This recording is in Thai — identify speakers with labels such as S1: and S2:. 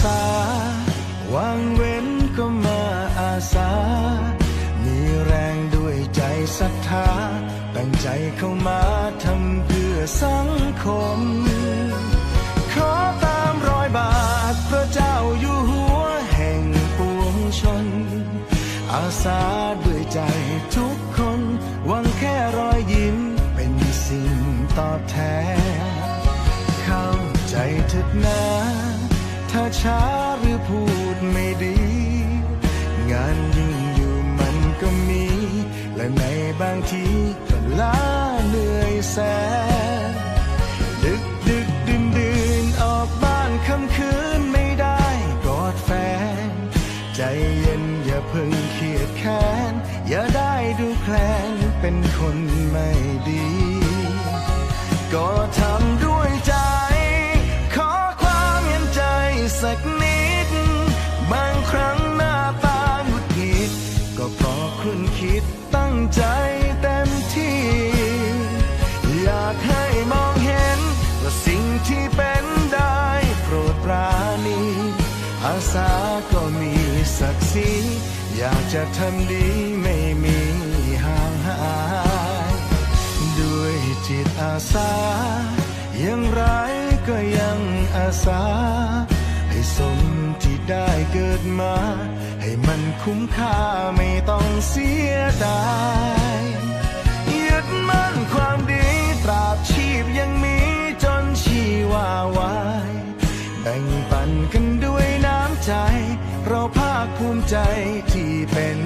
S1: สาวางเว้นก็มาอาสา มีแรงด้วยใจศรัทธาตั้งใจเข้ามาทำเพื่อสังคม ขอตามรอยบาทพระเจ้าอยู่หัวแห่งปวงชน อาสาด้วยใจทุกคน ช้าหรือพูดไม่ดี งานยิ่งอยู่มันก็มี และในบางทีก็ล้าเหนื่อยแสนดึกดึกดื่นดื่นออกบ้านค่ำคืนไม่ได้กอดแฟน ใจเย็นอย่าเพิ่งเครียดแค้น อย่าได้ดูแคลนเป็นคนไม่ดี ก็ทำด้วย คุณคิดตั้งใจเต็มที่ อยากให้มองเห็นว่าสิ่งที่เป็นได้โปรดปราณี อาสาก็มีศักดิ์ศรีอยากจะทำดีไม่มีห่างหายด้วยจิตอาสาย่างไรก็ยังอาสา ให้สมที่ได้เกิดมา ให้มันคุ้มค่าไม่ เสียดายยึดมั่นความดีตราบชีพยังมีจนชีวาวายแบ่งปันกันด้วยน้ำใจ เราภาคภูมิใจที่เป็น